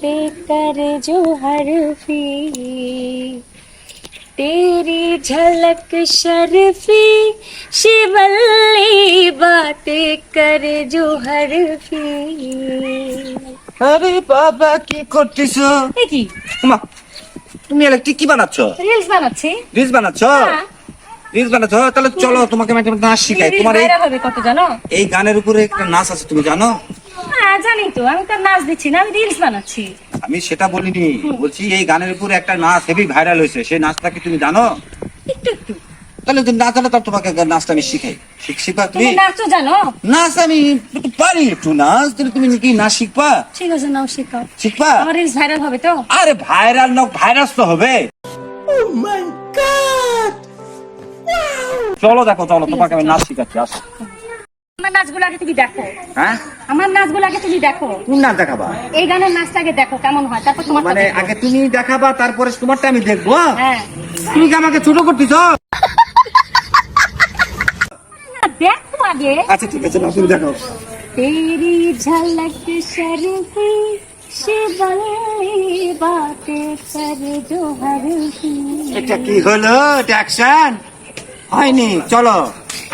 बातें कर जो हरफी तेरी झलक शर्फी शिवल्ली बातें कर जो हरफी আরে বাবা কি করতেছ এ কি মা তুমি ইলেকট্রিক কি বানাচ্ছ রিলস বানাচ্ছি রিলস বানাচ্ছ হ্যাঁ। রিলস বানাচ্ছ তাহলে চলো তোমাকে আমি একটা নাচ শিখাই রিলস তোমার এই ভাইরাল হবে কত জানো এই গানের উপরে একটা নাচ আছে তুমি জানো হ্যাঁ জানি তো আমি তো নাচ দিচ্ছি না আমি রিলস বানাচ্ছি। আমি সেটা বলিনি বলছি এই গানের উপরে একটা নাচ হেভি ভাইরাল হয়েছে সেই নাচটা কি তুমি জানো? একটু একটু। তাহলে তুমি না জানো তাহলে তোমাকে নাচটা আমি শিখাই। শিখ শিখবা তুমি? তুমি নাচো জানো? নাচ আমি পারি একটু নাচ তাহলে তুমি কি নাচ শিখবা? ঠিক আছে নাও শেখাও। শিখবা? আমার রিলস ভাইরাল হবে তো? আরে ভাইরাল না ভাইরাস তো হবে। চলো দেখো চলো তোমাকে আমি নাচ শিখাচ্ছি আসো। নাচগুলো আগে তুমি দেখো। হ্যাঁ? আমার নাচগুলো আগে তুমি দেখো। কোন নাচ দেখাবা? এই গানের নাচটা আগে দেখো কেমন হয়? তারপর তোমার মানে আগে তুমি দেখাবা তারপরে তোমারটা আমি দেখব হ্যাঁ? হ্যাঁ। তুমি কি আমাকে ছোট করতেছো? দেখো আগে। আচ্ছা ঠিক আছে না তুমি দেখো। তেরি ঝলক সরহি এটা কি হলো? এটা হয়নি চলো।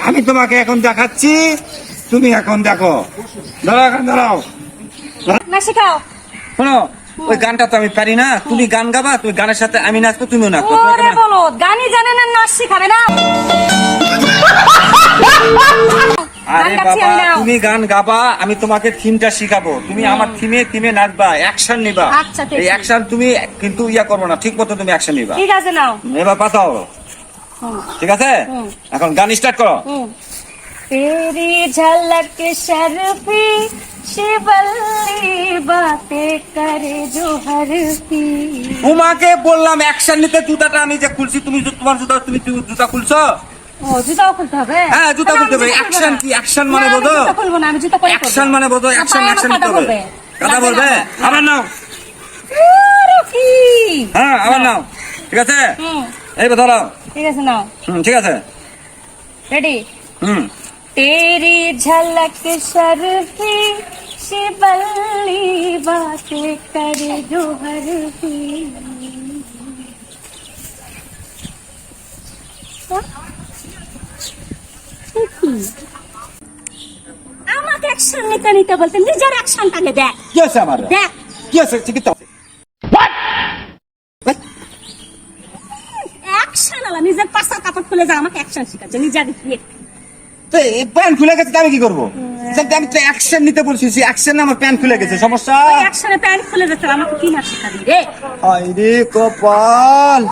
আমি তোমাকে এখন দেখাচ্ছি। তুমি এখন দেখো। দাঁড়াও এখন দাঁড়াও। না শেখাও। শোনো ওই গানটা তো আমি পারি না। তুমি গান গাবা তুমি গানের সাথে আমি নাচবো তুমিও নাচবো। ওরে বলো গানই জানে না নাচ শেখাবে না। আরে বাবা তুমি গান গাবা আমি তোমাকে থিমটা শিখাবো। তুমি আমার থিমে থিমে নাচবা অ্যাকশন নিবা। আচ্ছা, এই। অ্যাকশন তুমি কিন্তু ইয়া করব না ঠিক মতো তুমি অ্যাকশন নিবা। ঠিক আছে নাও। এবার পাতাও। ঠিক আছে? এখন গান স্টার্ট করো। तेरी झलक शर्फी शिवल्ली बातें करे जो हर की তোমাকে বললাম অ্যাকশন নিতে জুতাটা আমি যে খুলছি তুমি জু- তোমার জুতা তুমি জু- জুতা খুলছো ও জুতাও খুলতে হবে হ্যাঁ জুতা না, খুলতে আমি হবে জুতা খুলবো অ্যাকশন না। কি অ্যাকশন না, মানে আমি বোঝো জুতা খুলবো না, আমি জুতা পরে অ্যাকশন করবো। মানে বোঝো না, অ্যাকশন পায়ে আমার অ্যাকশন কাদা নিতে হবে বলবে। কাদা লাগবে বলবে না। আবার নাও আরে কি? হ্যাঁ আবার নাও ঠিক আছে হুম, এই ধরো ঠিক আছে নাও হুম ঠিক আছে রেডি হুম तेरी झलक शर्फी शिवल्ली बातें करे जो हर की আমাকে অ্যাকশন নিতে নিতে বলতে নিজের অ্যাকশনটাকে দেখ কি আছে আমার দেখ কি আছে চিকিৎসা অ্যাকশন আলা নিজের পাশা কাপড় খুলে যা আমাকে অ্যাকশন শিখাচ্ছে নিজে আগে দিয়ে তো এই প্যান্ট খুলে গেছে আমি কি করব? সেটা আমি তো অ্যাকশন নিতে বলছি সেই অ্যাকশন আমার প্যান্ট খুলে গেছে সমস্যা? ওই অ্যাকশনে প্যান্ট খুলে গেছে আমাকে কি না শিখাবি রে? হায় কপাল!